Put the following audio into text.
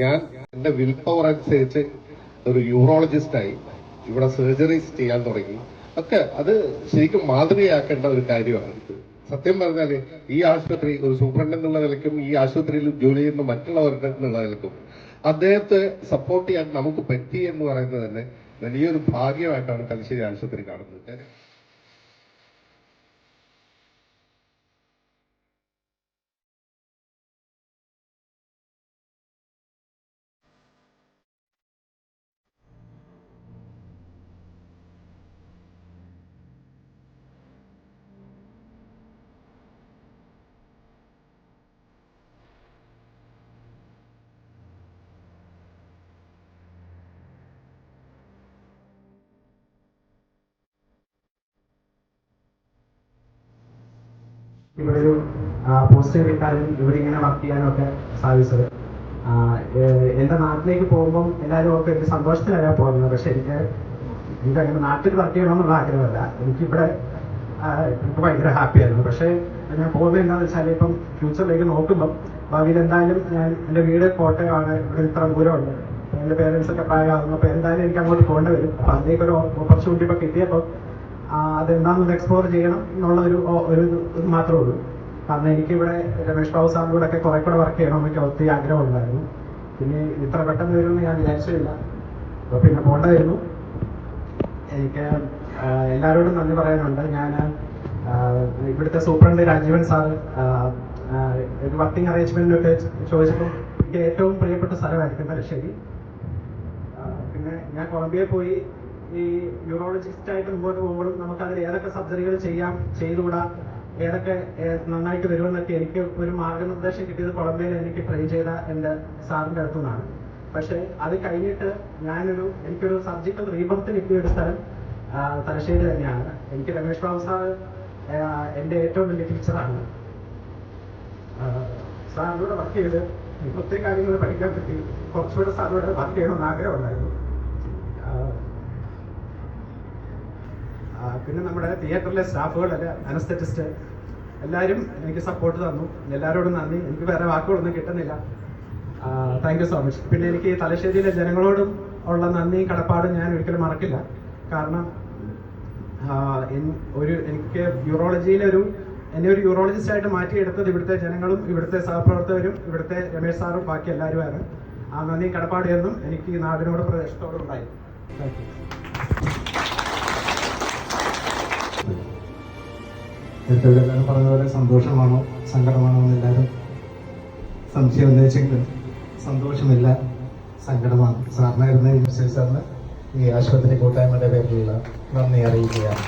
ഞാൻ എന്റെ will power അനുസരിച്ച് ഒരു യൂറോളജിസ്റ്റായി ഇവിടെ സർജറീസ് ചെയ്യാൻ തുടങ്ങി. ഒക്കെ അത് ശരിക്കും മാതൃകയാക്കേണ്ട ഒരു കാര്യമാണ്. സത്യം പറഞ്ഞാൽ ഈ ആശുപത്രി ഒരു സൂപ്രണ്ട് എന്നുള്ള നിലയ്ക്കും ഈ ആശുപത്രിയിൽ ജോലി ചെയ്യുന്ന മറ്റുള്ളവരുടെ എന്നുള്ള നിലക്കും അദ്ദേഹത്തെ സപ്പോർട്ട് ചെയ്യാൻ നമുക്ക് പറ്റി എന്ന് പറയുന്നത് തന്നെ വലിയൊരു ഭാഗ്യമായിട്ടാണ് തലശ്ശേരി ആശുപത്രി കാണുന്നത്. ഇവിടെ ഒരു പോസ്റ്റ് കിട്ടാനും ഇവിടെ ഇങ്ങനെ വർക്ക് ചെയ്യാനും ഒക്കെ സാധിച്ചത്. എന്റെ നാട്ടിലേക്ക് പോകുമ്പോൾ എല്ലാവരും ഒക്കെ എനിക്ക് സന്തോഷത്തിലാണ് പോകുന്നത്. പക്ഷെ എനിക്ക് എനിക്ക് അങ്ങനെ നാട്ടിൽ വർക്ക് ചെയ്യണമെന്നുള്ള ആഗ്രഹമല്ല. എനിക്കിവിടെ എനിക്ക് ഭയങ്കര ഹാപ്പി ആയിരുന്നു. പക്ഷേ ഞാൻ പോകുന്നത് എന്താണെന്ന് വെച്ചാൽ ഇപ്പം ഫ്യൂച്ചറിലേക്ക് നോക്കുമ്പോൾ ഭാവിയിൽ എന്തായാലും ഞാൻ എന്റെ വീട് കോട്ടയമാണ്. ഇവിടെ ഇത്ര ദൂരമുണ്ട് എന്റെ പേരൻസ് ഒക്കെ പ്രായമാകുന്നു അപ്പോൾ എന്തായാലും എനിക്ക് അങ്ങോട്ട് പോകേണ്ടി വരും. അപ്പം അതിലേക്ക് ഒരു ഓപ്പർച്യൂണിറ്റി ഇപ്പോൾ കിട്ടിയപ്പോൾ അതെന്താണെന്ന് എക്സ്പ്ലോർ ചെയ്യണം എന്നുള്ള ഒരു ഒരു ഇത് മാത്രമേ ഉള്ളൂ. കാരണം എനിക്കിവിടെ രമേഷ് ബാബു സാറിന്റെ കൂടെ ഒക്കെ കുറെ കൂടെ വർക്ക് ചെയ്യണമെന്നൊക്കെ ഒത്തിരി ആഗ്രഹം ഉണ്ടായിരുന്നു പിന്നെ ഇത്ര പെട്ടെന്ന് വരുമെന്ന് ഞാൻ വിചാരിച്ചില്ല അപ്പൊ പിന്നെ പോകേണ്ടതായിരുന്നു എനിക്ക് എല്ലാവരോടും നന്ദി പറയാനുണ്ട്. ഞാൻ ഇവിടുത്തെ സൂപ്രണ്ട് രാജീവൻ സാർ ഒരു വർക്കിംഗ് അറേഞ്ച്മെന്റിനൊക്കെ ചോദിച്ചപ്പോൾ എനിക്ക് ഏറ്റവും പ്രിയപ്പെട്ട സ്ഥലമായിരിക്കും തലശ്ശേരി. പിന്നെ ഞാൻ കൊളംബിയയിൽ പോയി ഈ യൂറോളജിസ്റ്റ് ആയിട്ട് മുമ്പോട്ട് പോകുമ്പോഴും നമുക്ക് അതിൽ ഏതൊക്കെ സർജറികൾ ചെയ്യാം ചെയ്തുകൂടാ ഏതൊക്കെ നന്നായിട്ട് വരുമെന്നൊക്കെ എനിക്ക് ഒരു മാർഗനിർദ്ദേശം കിട്ടിയത് കൊളംബിയയിൽ എനിക്ക് ട്രെയിൻ ചെയ്ത എന്റെ സാറിന്റെ അടുത്തു നിന്നാണ് പക്ഷേ അത് കഴിഞ്ഞിട്ട് ഞാനൊരു എനിക്കൊരു സർജിക്കൽ റീബർത്ത് കിട്ടിയ ഒരു സ്ഥലം തലശ്ശേരി തന്നെയാണ്. എനിക്ക് രമേഷ് ബാബു സാർ എന്റെ ഏറ്റവും വലിയ ടീച്ചറാണ്. സാറിനോട് വർക്ക് ചെയ്ത് ഒത്തിരി കാര്യങ്ങൾ പഠിക്കാൻ പറ്റി. കുറച്ചുകൂടെ സാറിനോട് വർക്ക് ചെയ്യണമെന്ന് ആഗ്രഹമുണ്ടായിരുന്നു ആ, ആ, പിന്നെ നമ്മുടെ തിയേറ്ററിലെ സ്റ്റാഫുകൾ അനസ്തറ്റിസ്റ്റ് എല്ലാവരും എനിക്ക് സപ്പോർട്ട് തന്നു. എല്ലാവരോടും നന്ദി. എനിക്ക് വേറെ വാക്കുകളൊന്നും കിട്ടുന്നില്ല. താങ്ക് യു സോ മച്ച് പിന്നെ എനിക്ക് തലശ്ശേരിയിലെ ജനങ്ങളോടും ഉള്ള നന്ദി കടപ്പാടും ഞാൻ ഒരിക്കലും മറക്കില്ല. കാരണം ഒരു എനിക്ക് യൂറോളജിയിലൊരു എന്നെ ഒരു യൂറോളജിസ്റ്റ് ആയിട്ട് മാറ്റിയെടുത്തത് ഇവിടുത്തെ ജനങ്ങളും ഇവിടുത്തെ സഹപ്രവർത്തകരും ഇവിടുത്തെ രമേശ് സാറും ബാക്കി എല്ലാവരുമാണ്. ആ നന്ദി കടപ്പാടിയെന്നും എനിക്ക് നാടിനോട് പ്രദേശത്തോടും ഉണ്ടായി. താങ്ക് യു നേരത്തെ എല്ലാവരും പറഞ്ഞ പോലെ സന്തോഷമാണോ? സങ്കടമാണോ എന്ന് എല്ലാവരും സംശയം ഉന്നയിച്ചെങ്കിലും സന്തോഷമില്ല സങ്കടമാണ്. സാറിനായിരുന്നു ഈ സാറിന് ഈ ആശുപത്രി കൂട്ടായ്മയുടെ പേരിലുള്ള നന്ദി അറിയിക്കുകയാണ്.